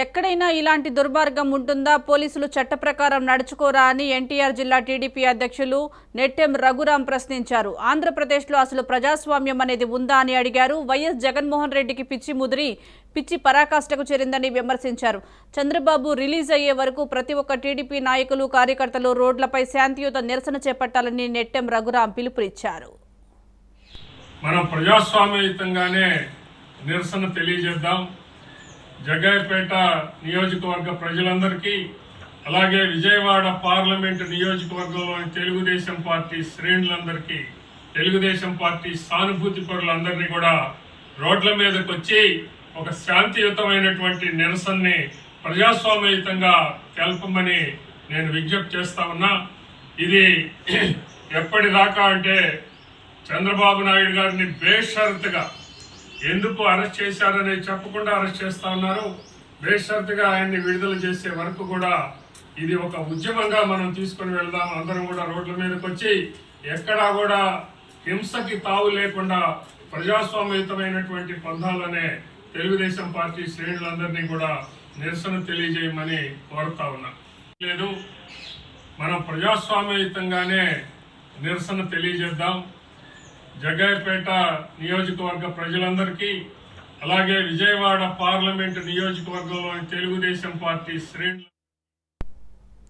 ఎక్కడైనా ఇలాంటి దుర్మార్గం ఉంటుందా? పోలీసులు చట్ట ప్రకారం నడుచుకోరా అని ఎన్టీఆర్ జిల్లా టీడీపీ అధ్యక్షులు నెట్టెం రఘురాం ప్రశ్నించారు. ఆంధ్రప్రదేశ్లో అసలు ప్రజాస్వామ్యం అనేది ఉందా అని అడిగారు. వైఎస్ జగన్మోహన్ రెడ్డికి పిచ్చి ముదిరి పిచ్చి పరాకాష్ఠకు చేరిందని విమర్శించారు. చంద్రబాబు రిలీజ్ అయ్యే వరకు ప్రతి ఒక్క టీడీపీ నాయకులు కార్యకర్తలు రోడ్లపై శాంతియుత నిరసన చేపట్టాలని నెట్టెం రఘురాం పిలుపునిచ్చారు. మనం ప్రజాస్వామ్యయుతంగానే నిరసన తెలియజేద్దాం. జగ్గయ్యపేట నియోజకవర్గ ప్రజలందరికీ అలాగే విజయవాడ పార్లమెంటు నియోజకవర్గంలోని తెలుగుదేశం పార్టీ శ్రేణులందరికీ తెలుగుదేశం పార్టీ సానుభూతి పరులందరినీ కూడా రోడ్ల మీదకు వచ్చి ఒక శాంతియుతమైనటువంటి నిరసనని ప్రజాస్వామ్యయుతంగా తెలపమని నేను విజ్ఞప్తి చేస్తా ఉన్నా. ఇది ఎప్పటిదాకా అంటే చంద్రబాబు నాయుడు గారిని బేషరతుగా ఎందుకు అరెస్ట్ చేశారనే చెప్పకుండా అరెస్ట్ చేస్తా ఉన్నారు. బేషరతుగా ఆయన్ని విడుదల చేసే వరకు కూడా ఇది ఒక ఉద్యమంగా మనం తీసుకొని వెళ్దాం. అందరం కూడా రోడ్ల మీదకి వచ్చి ఎక్కడా కూడా హింసకి తావు లేకుండా ప్రజాస్వామ్యయుతమైనటువంటి పంధాలనే తెలుగుదేశం పార్టీ శ్రేణులందరినీ కూడా నిరసన తెలియజేయమని కోరుతా ఉన్నా. లేదు మనం ప్రజాస్వామ్యయుతంగానే నిరసన తెలియజేద్దాం. జగ్గయ్యపేట నియోజకవర్గ ప్రజలందరికీ అలాగే విజయవాడ పార్లమెంటు నియోజకవర్గంలోని తెలుగుదేశం పార్టీ శ్రేణులు